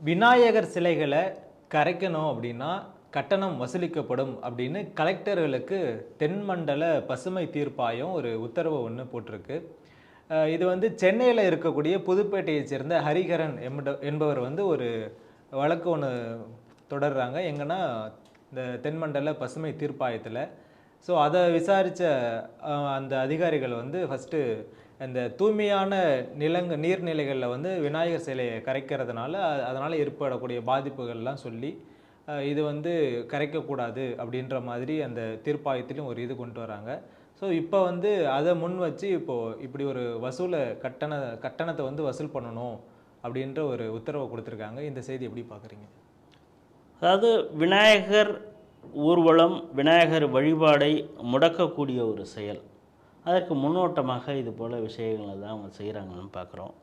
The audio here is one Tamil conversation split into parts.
விநாயகர் சிலைகளை கரைக்கணும் அப்படின்னா கட்டணம் வசூலிக்கப்படும் அப்படின்னு கலெக்டர்களுக்கு தென்மண்டல பசுமை தீர்ப்பாயம் ஒரு உத்தரவு ஒன்று போட்டிருக்கு. இது வந்து சென்னையில் இருக்கக்கூடிய புதுப்பேட்டையைச் சேர்ந்த ஹரிஹரன் என்பவர் வந்து ஒரு வழக்கு ஒன்று தொடர்றாங்க. எங்கன்னா இந்த தென்மண்டல பசுமை தீர்ப்பாயத்தில். ஸோ அதை விசாரித்த அந்த அதிகாரிகள் வந்து ஃபஸ்ட்டு இந்த தூய்மையான நிலங்க நீர்நிலைகளில் வந்து விநாயகர் சிலையை கரைக்கிறதுனால அதனால் ஏற்படக்கூடிய பாதிப்புகள்லாம் சொல்லி இது வந்து கரைக்கக்கூடாது அப்படின்ற மாதிரி அந்த தீர்ப்பாயத்திலும் ஒரு இது கொண்டு வராங்க. ஸோ இப்போ வந்து அதை முன் வச்சு இப்போது இப்படி ஒரு வசூலை கட்டண கட்டணத்தை வந்து வசூல் பண்ணணும் அப்படின்ற ஒரு உத்தரவை கொடுத்துருக்காங்க. இந்த செய்தி எப்படி பார்க்குறீங்க? அதாவது விநாயகர் ஊர்வலம் விநாயகர் வழிபாடை முடக்கக்கூடிய ஒரு செயல். அதற்கு முன்னோட்டமாக இது போல் விஷயங்களை தான் அவங்க செய்கிறாங்கன்னு பார்க்குறோம்.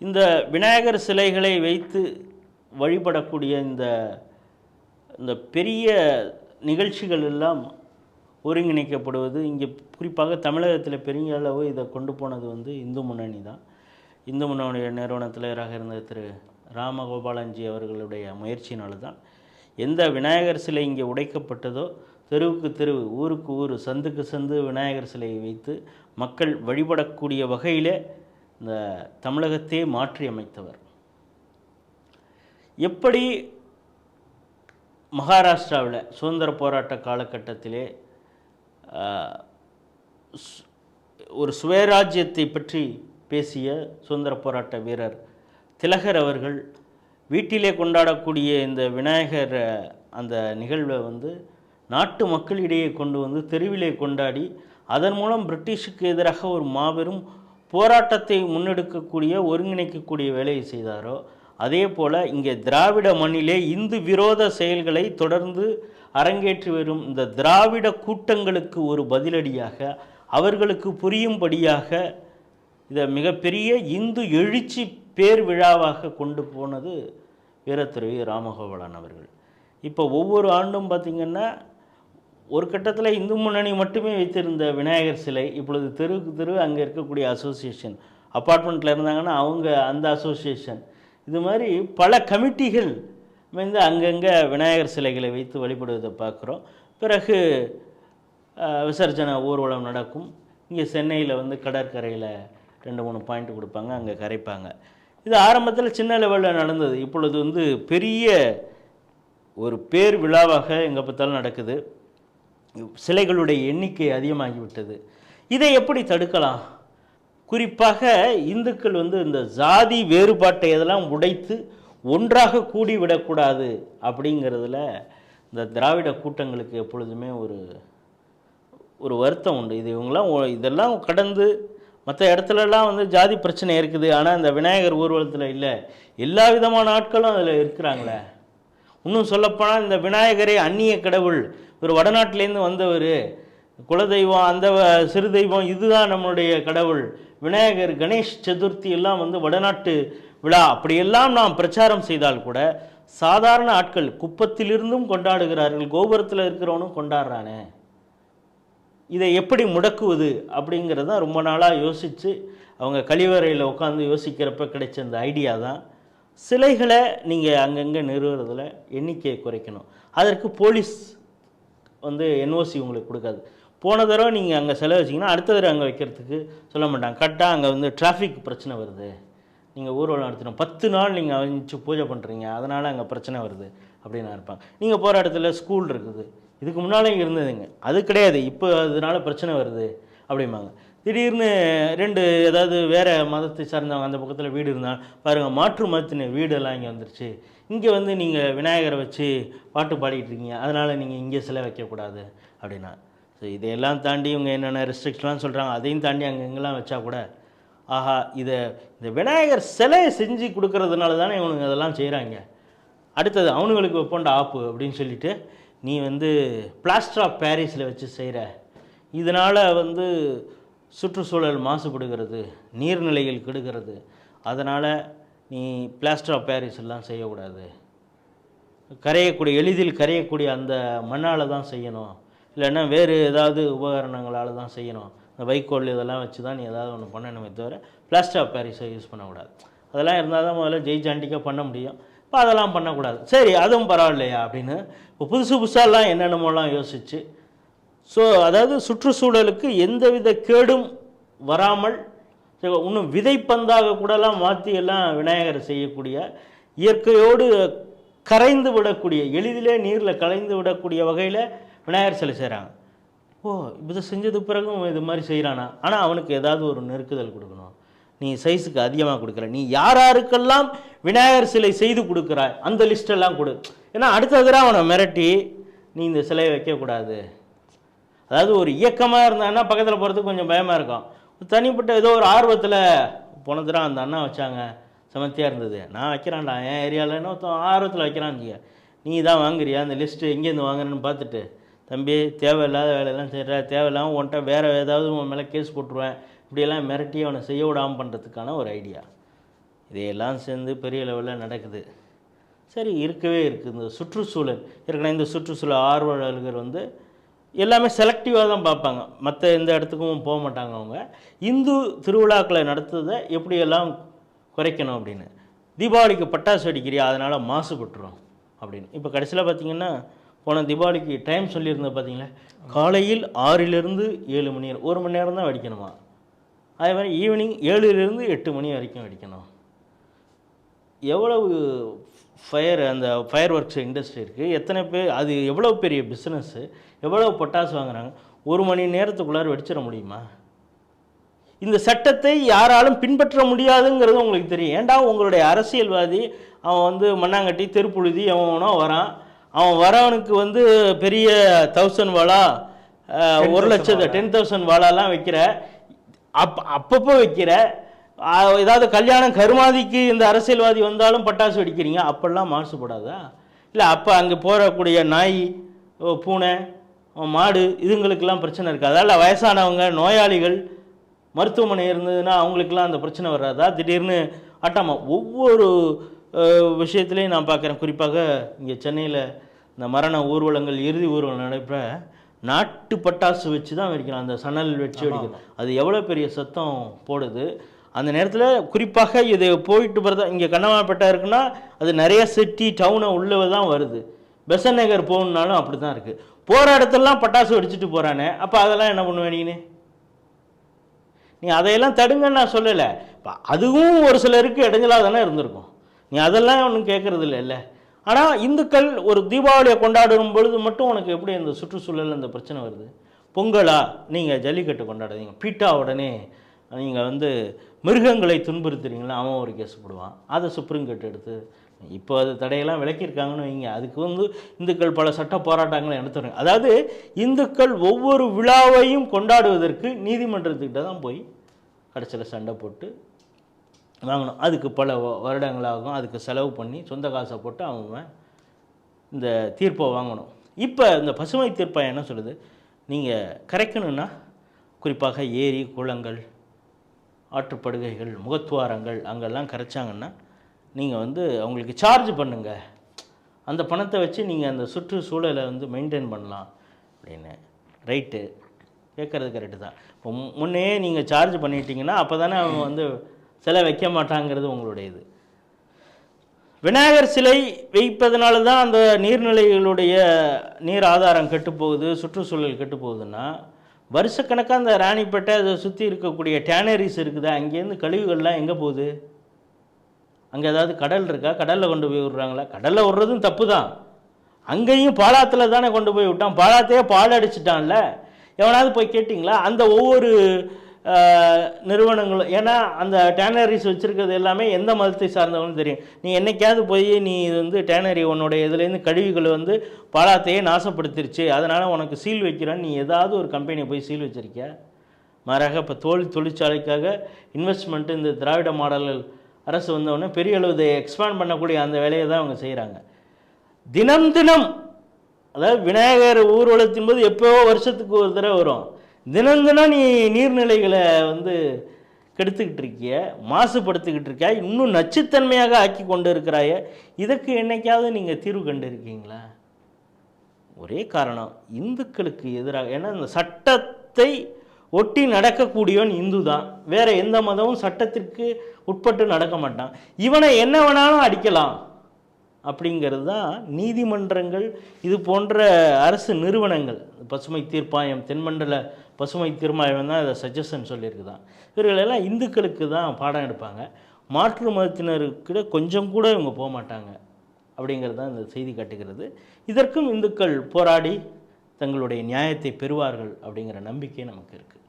இந்த விநாயகர் சிலைகளை வைத்து வழிபடக்கூடிய இந்த இந்த பெரிய நிகழ்ச்சிகள் எல்லாம் ஒருங்கிணைக்கப்படுவது இங்கே குறிப்பாக தமிழகத்தில் பெரிய அளவு இதை கொண்டு போனது வந்து இந்து முன்னணி தான். இந்து முன்னணிய நிறுவன தலைவராக இருந்த திரு ராமகோபாலன்ஜி அவர்களுடைய முயற்சியினால்தான் எந்த விநாயகர் சிலை இங்கே உடைக்கப்பட்டதோ தெருவுக்கு தெருவு ஊருக்கு ஊர் சந்துக்கு சந்து விநாயகர் சிலையை வைத்து மக்கள் வழிபடக்கூடிய வகையில் இந்த தமிழகத்தையே மாற்றி அமைத்தவர். எப்படி மகாராஷ்டிராவில் சுதந்திர போராட்ட காலகட்டத்திலே ஒரு சுயராஜ்யத்தை பற்றி பேசிய சுதந்திர போராட்ட வீரர் திலகர் அவர்கள் வீட்டிலே கொண்டாடக்கூடிய இந்த விநாயகர் அந்த நிகழ்வை வந்து நாட்டு மக்களிடையே கொண்டு வந்து தெருவிலே கொண்டாடி அதன் மூலம் பிரிட்டிஷுக்கு எதிராக ஒரு மாபெரும் போராட்டத்தை முன்னெடுக்கக்கூடிய ஒருங்கிணைக்கக்கூடிய வேலையை செய்தாரோ அதே போல் இங்கே திராவிட மண்ணிலே இந்து விரோத செயல்களை தொடர்ந்து அரங்கேற்றி வரும் இந்த திராவிட கூட்டங்களுக்கு ஒரு பதிலடியாக அவர்களுக்கு புரியும்படியாக இதை மிகப்பெரிய இந்து எழுச்சி பேர் விழாவாக கொண்டு போனது வீரத்துறவி ராமகோபாலன் அவர்கள். இப்போ ஒவ்வொரு ஆண்டும் பார்த்திங்கன்னா ஒரு கட்டத்தில் இந்து முன்னணி மட்டுமே வைத்திருந்த விநாயகர் சிலை இப்பொழுது தெருவுக்கு தெரு அங்கே இருக்கக்கூடிய அசோசியேஷன் அப்பார்ட்மெண்ட்டில் இருந்தாங்கன்னா அவங்க அந்த அசோசியேஷன் இது மாதிரி பல கமிட்டிகள் வந்து அங்கங்கே விநாயகர் சிலைகளை வைத்து வழிபடுவதை பார்க்குறோம். பிறகு விசர்ஜன ஊர்வலம் நடக்கும். இங்கே சென்னையில் வந்து கடற்கரையில் ரெண்டு மூணு பாயிண்ட் கொடுப்பாங்க அங்கே கரைப்பாங்க. இது ஆரம்பத்தில் சின்ன லெவலில் நடந்தது. இப்பொழுது வந்து பெரிய ஒரு பேர் விழாவாக எங்கே பார்த்தாலும் நடக்குது. சிலைகளுடைய எண்ணிக்கை அதிகமாகிவிட்டது. இதை எப்படி தடுக்கலாம்? குறிப்பாக இந்துக்கள் வந்து இந்த ஜாதி வேறுபாட்டை இதெல்லாம் உடைத்து ஒன்றாக கூடி விடக்கூடாது அப்படிங்கிறதுல இந்த திராவிட கூட்டங்களுக்கு எப்பொழுதுமே ஒரு ஒரு வருத்தம் உண்டு. இது இவங்கெல்லாம் இதெல்லாம் கடந்து மற்ற இடத்துலலாம் வந்து ஜாதி பிரச்சனை இருக்குது. ஆனால் இந்த விநாயகர் ஊர்வலத்தில் இல்லை. எல்லா விதமான ஆட்களும் அதில் இருக்கிறாங்களே. இன்னும் சொல்லப்போனால் இந்த விநாயகரே அந்நிய கடவுள். ஒரு வடநாட்டிலேருந்து வந்தவர். குலதெய்வம் அந்த வ- சிறு தெய்வம் இதுதான் நம்மளுடைய கடவுள். விநாயகர் கணேஷ் சதுர்த்தி எல்லாம் வந்து வடநாட்டு விழா. அப்படியெல்லாம் நாம் பிரச்சாரம் செய்தால் கூட சாதாரண ஆட்கள் குப்பத்திலிருந்தும் கொண்டாடுகிறார்கள் கோபுரத்தில் இருக்கிறவனும் கொண்டாடுறானே. இதை எப்படி முடக்குவது அப்படிங்கிறத ரொம்ப நாளாக யோசித்து அவங்க கழிவறையில் உட்காந்து யோசிக்கிறப்ப கிடைச்ச அந்த ஐடியா தான். சிலைகளை நீங்கள் அங்கங்கே நிறுவுறதில் எண்ணிக்கையை குறைக்கணும். அதற்கு போலீஸ் வந்து என்ஓசி உங்களுக்கு கொடுக்காது. போன தடவை நீங்கள் அங்கே செலவு வச்சிங்கன்னா அடுத்த தடவை அங்கே வைக்கிறதுக்கு சொல்ல மாட்டாங்க. கரெக்டாக அங்கே வந்து டிராஃபிக் பிரச்சனை வருது. நீங்கள் ஊர்வலம் நடத்தணும். பத்து நாள் நீங்கள் அழிச்சு பூஜை பண்ணுறீங்க அதனால் அங்கே பிரச்சனை வருது அப்படின்னு இருப்பாங்க. நீங்கள் போகிற இடத்துல ஸ்கூல் இருக்குது. இதுக்கு முன்னாலே இங்கே இருந்ததுங்க. அது கிடையாது. இப்போ அதனால பிரச்சனை வருது அப்படிம்பாங்க. திடீர்னு ரெண்டு ஏதாவது வேறு மதத்தை சார்ந்தவங்க அந்த பக்கத்தில் வீடு இருந்தால் பாருங்கள் மாற்று மதத்தின வீடெல்லாம் இங்கே வந்துருச்சு. இங்கே வந்து நீங்கள் விநாயகரை வச்சு பாட்டு பாடிக்கிட்டு இருக்கீங்க. அதனால் நீங்கள் இங்கே சிலை வைக்கக்கூடாது அப்படின்னா. ஸோ இதையெல்லாம் தாண்டி இவங்க என்னென்ன ரெஸ்ட்ரிக்ஷன்லாம் சொல்கிறாங்க அதையும் தாண்டி அங்கே இங்கெல்லாம் வச்சா கூட ஆஹா இதை இந்த விநாயகர் சிலையை செஞ்சு கொடுக்கறதுனால தானே இவனுங்க அதெல்லாம் செய்கிறாங்க அடுத்தது அவனுங்களுக்கு வைப்போண்ட ஆப்பு அப்படின்னு சொல்லிட்டு நீ வந்து பிளாஸ்டர் ஆஃப் பாரிஸில் வச்சு செய்கிற இதனால் வந்து சுற்றுச்சூழல் மாசுபடுகிறது நீர்நிலைகள் கெடுகிறது. அதனால் நீ பிளாஸ்டர் ஆஃப் பேரிஸ் எல்லாம் செய்யக்கூடாது. கரையக்கூடிய எளிதில் கரையக்கூடிய அந்த மண்ணால் தான் செய்யணும். இல்லைன்னா வேறு ஏதாவது உபகரணங்களால் தான் செய்யணும். இந்த வைக்கோல் இதெல்லாம் வச்சு தான் நீ ஏதாவது ஒன்று பண்ணணுமே தவிர பிளாஸ்டர் ஆஃப் பேரிஸை யூஸ் பண்ணக்கூடாது. அதெல்லாம் இருந்தால் தான் முதல்ல ஜெய்ஜாண்டிக்காக பண்ண முடியும். இப்போ அதெல்லாம் பண்ணக்கூடாது. சரி அதுவும் பரவாயில்லையா அப்படின்னு இப்போ புதுசு புதுசாலாம் என்னென்னமோலாம் யோசிச்சு ஸோ அதாவது சுற்றுச்சூழலுக்கு எந்தவித கேடும் வராமல் இன்னும் விதைப்பந்தாக கூடலாம் மாற்றி எல்லாம் விநாயகரை செய்யக்கூடிய இயற்கையோடு கரைந்து விடக்கூடிய எளிதிலே நீரில் கலைந்து விடக்கூடிய வகையில் விநாயகர் சிலை செய்கிறாங்க ஓ இதை செஞ்சது பிறகும் இது மாதிரி செய்கிறானா ஆனால் அவனுக்கு ஏதாவது ஒரு நெருக்குதல் கொடுக்கணும். நீ சைஸுக்கு அதிகமாக கொடுக்குற நீ யார் யாருக்கெல்லாம் விநாயகர் சிலை செய்து கொடுக்குறாய் அந்த லிஸ்டெல்லாம் கொடு. ஏன்னா அடுத்த தடவை அவனை மிரட்டி நீ இந்த சிலையை வைக்கக்கூடாது. அதாவது ஒரு இயக்கமாக இருந்தாங்கன்னா பக்கத்தில் போகிறதுக்கு கொஞ்சம் பயமாக இருக்கும். தனிப்பட்ட ஏதோ ஒரு ஆர்வத்தில் போன தடவை அந்த அண்ணா வச்சாங்க. செமத்தியாக இருந்தது. நான் வைக்கிறான்டா என் ஏரியாவில் இன்னொருத்தன் ஆர்வத்தில் வைக்கிறான்னு நீ தான் வாங்குறியா? அந்த லிஸ்ட்டு எங்கேருந்து வாங்குறேன்னு பார்த்துட்டு தம்பி தேவையில்லாத வேலையெல்லாம் செய்கிற தேவையில்லாமல் உன்கிட்ட வேறு ஏதாவது உன் மேலே கேஸ் போட்டுருவேன். இப்படியெல்லாம் மிரட்டி அவனை செய்ய விடாமல் பண்ணுறதுக்கான ஒரு ஐடியா இதையெல்லாம் சேர்ந்து பெரிய லெவலில் நடக்குது. சரி இருக்கவே இருக்குது. இந்த சுற்றுச்சூழல் ஏற்கனவே இந்த சுற்றுச்சூழல் ஆர்வலர்கள் வந்து எல்லாமே செலக்டிவாக தான் பார்ப்பாங்க. மற்ற எந்த இடத்துக்கும் போக மாட்டாங்க அவங்க. இந்து திருவிழாக்களை நடத்துறதை எப்படியெல்லாம் குறைக்கணும் அப்படின்னு. தீபாவளிக்கு பட்டாசு வெடிக்கிறியா? அதனால் மாசுபட்டுரும் அப்படின்னு. இப்போ கடைசியில் பார்த்தீங்கன்னா போன தீபாவளிக்கு டைம் சொல்லியிருந்த பார்த்தீங்களா காலையில் ஆறிலிருந்து ஏழு மணி ஒரு மணி நேரம் தான் வெடிக்கணுமா? அதே மாதிரி ஈவினிங் ஏழுலேருந்து எட்டு மணி வரைக்கும் வெடிக்கணும். எவ்வளவு ஃபயர் அந்த ஃபயர் ஒர்க்ஸ் இண்டஸ்ட்ரி இருக்குது எத்தனை பேர் அது எவ்வளோ பெரிய பிஸ்னஸ்ஸு எவ்வளோ பொட்டாசு வாங்குறாங்க? ஒரு மணி நேரத்துக்குள்ளார வெடிச்சிட முடியுமா? இந்த சட்டத்தை யாராலும் பின்பற்ற முடியாதுங்கிறது உங்களுக்கு தெரியும். ஏன்டா உங்களுடைய அரசியல்வாதி அவன் வந்து மண்ணாங்கட்டி தெருப்புழுதி அவனோ வரான். அவன் வரவனுக்கு வந்து பெரிய தௌசண்ட் வாலா ஒரு லட்சத்து டென் தௌசண்ட் வாலாலாம் வைக்கிற அப் அப்பப்போ வைக்கிற ஏதாவது கல்யாணம் கருமாதிக்கு இந்த அரசியல்வாதி வந்தாலும் பட்டாசு வெடிக்கிறீங்க அப்பெல்லாம் மாசுபடாதா? இல்லை அப்போ அங்கே போகக்கூடிய நாய் பூனை மாடு இதுங்களுக்கெல்லாம் பிரச்சனை இருக்காதா இல்லை வயசானவங்க நோயாளிகள் மருத்துவமனை இருந்ததுன்னா அவங்களுக்கெல்லாம் அந்த பிரச்சனை வராதா? திடீர்னு ஆட்டாமா ஒவ்வொரு விஷயத்துலையும் நான் பார்க்குறேன். குறிப்பாக இங்கே சென்னையில் இந்த மரண ஊர்வலங்கள் இறுதி ஊர்வலம் நடைபெற நாட்டு பட்டாசு வச்சு தான் வெடிக்கணும். அந்த சணல் வச்சு வெடிக்கணும் அது எவ்வளோ பெரிய சத்தம் போடுது. அந்த நேரத்தில் குறிப்பாக இது போயிட்டு போகிறதா இங்கே கண்ணமாப்பேட்டை இருக்குன்னா அது நிறைய சிட்டி டவுனை உள்ளவே தான் வருது. பெசன் நகர் போகணுன்னாலும் அப்படி தான் இருக்குது போகிற இடத்துலலாம் பட்டாசு வெடிச்சிட்டு போகிறானே அப்போ அதெல்லாம் என்ன பண்ணுவேன் நீனு? நீ அதையெல்லாம் தடுங்கன்னு நான் சொல்லலை. இப்போ அதுவும் ஒரு சிலருக்கு இடைஞ்சலாக தானே இருந்திருக்கும். நீ அதெல்லாம் ஒன்றும் கேட்கறது இல்லை. ஆனால் இந்துக்கள் ஒரு தீபாவளியை கொண்டாடும் பொழுது மட்டும் உனக்கு எப்படி இந்த சுற்றுச்சூழல் அந்த பிரச்சனை வருது? பொங்கலா? நீங்கள் ஜல்லிக்கட்டு கொண்டாடுறீங்க பீட்டா உடனே நீங்கள் வந்து மிருகங்களை துன்புறுத்துறீங்களா? அவன் ஒரு கேஸ் போடுவான். அதை சுப்ரீம் கோர்ட் எடுத்து இப்போ அது தடையெல்லாம் விளக்கியிருக்காங்கன்னு வைங்க. அதுக்கு வந்து இந்துக்கள் பல சட்ட போராட்டங்களை நடத்துறாங்க. அதாவது இந்துக்கள் ஒவ்வொரு விழாவையும் கொண்டாடுவதற்கு நீதிமன்றத்துக்கிட்ட தான் போய் கடைசியில் சண்டை போட்டு வாங்கணும். அதுக்கு பல வ- வருடங்களாகும். அதுக்கு செலவு பண்ணி சொந்த காசை போட்டு அவங்க இந்த தீர்ப்பை வாங்கணும். இப்போ இந்த பசுமை தீர்ப்பை என்ன சொல்லுது? நீங்கள் கரைக்கணும்னா குறிப்பாக ஏரி குளங்கள் ஆற்றுப்படுகைகள் முகத்துவாரங்கள் அங்கெல்லாம் கரைச்சாங்கன்னா நீங்கள் வந்து அவங்களுக்கு சார்ஜ் பண்ணுங்கள் அந்த பணத்தை வச்சு நீங்கள் அந்த சுற்றுச்சூழலை வந்து மெயின்டைன் பண்ணலாம் அப்படின்னு. ரைட்டு கேட்குறது கரெக்டு தான். இப்போ முன்னே நீங்கள் சார்ஜ் பண்ணிட்டீங்கன்னா அப்போ தானே அவங்க வந்து சிலை வைக்க மாட்டாங்கிறது உங்களுடைய இது விநாயகர் சிலை வைப்பதனால தான் அந்த நீர்நிலைகளுடைய நீர் ஆதாரம் கெட்டுப்போகுது சுற்றுச்சூழல் கெட்டுப்போகுதுன்னா வருஷக்கணக்காக அந்த ராணிப்பேட்டை அதை சுற்றி இருக்கக்கூடிய டேனரிஸ் இருக்குது? அங்கேருந்து கழிவுகள்லாம் எங்கே போகுது? அங்கே ஏதாவது கடல் இருக்கா? கடலில் கொண்டு போய் விடுறாங்களா? கடலில் விடுறதும் தப்பு தான் அங்கேயும் பாலாத்தில் தானே கொண்டு போய் விட்டான். பாலாத்தையே பால் அடிச்சிட்டான்ல எவனாவது போய் கேட்டிங்களா? அந்த ஒவ்வொரு நிறுவனங்களும் ஏன்னா அந்த டேனரிஸ் வச்சுருக்கிறது எல்லாமே எந்த மதத்தை சார்ந்தவங்களும் தெரியும். நீ என்னைக்காவது போய் நீ இது வந்து டேனரி உன்னுடைய இதுலேருந்து கழிவுகள் வந்து பாலாத்தையே நாசப்படுத்திருச்சு. அதனால் உனக்கு சீல் வைக்கிறேன்னு நீ ஏதாவது ஒரு கம்பெனியை போய் சீல் வச்சுருக்கியா? மாறாக இப்போ தோல் தொழிற்சாலைக்காக இன்வெஸ்ட்மெண்ட்டு இந்த திராவிட மாடல்கள் அரசு வந்தவுடனே பெரிய அளவு எக்ஸ்பேண்ட் பண்ணக்கூடிய அந்த வேலையை தான் அவங்க செய்கிறாங்க தினம் தினம் அதாவது விநாயகர் ஊர்வலத்தின் போது எப்போவோ வருஷத்துக்கு ஒரு தடவை வரும். தினம் தினம் நீ நீர்நிலைகளை வந்து கெடுத்துக்கிட்டு இருக்கிய மாசுபடுத்திக்கிட்டு இருக்கியா இன்னும் நச்சுத்தன்மையாக ஆக்கி கொண்டு இருக்கிறாய இதற்கு என்னைக்காவது நீங்கள் தீர்வு கண்டு இருக்கீங்களா ஒரே காரணம் இந்துக்களுக்கு எதிராக ஏன்னா இந்த சட்டத்தை ஒட்டி நடக்கக்கூடியவன் இந்து தான் வேற எந்த மதமும் சட்டத்திற்கு உட்பட்டு நடக்க மாட்டான். இவனை என்ன வேணாலும் அடிக்கலாம். அப்படிங்கிறது தான் நீதிமன்றங்கள் இது போன்ற அரசு நிறுவனங்கள். பசுமை தீர்ப்பாயம் தென்மண்டல பசுமை தீர்ப்பாயம் தான் இதை சஜஷன் சொல்லியிருக்குதான். இவர்களெல்லாம் இந்துக்களுக்கு தான் பாடம் எடுப்பாங்க. மாற்று மதத்தினருக்கு கொஞ்சம் கூட இவங்க போக மாட்டாங்க அப்படிங்கிறது தான் இந்த செய்தி காட்டுகிறது. இதற்கும் இந்துக்கள் போராடி தங்களுடைய நியாயத்தை பெறுவார்கள் அப்படிங்கிற நம்பிக்கை நமக்கு இருக்குது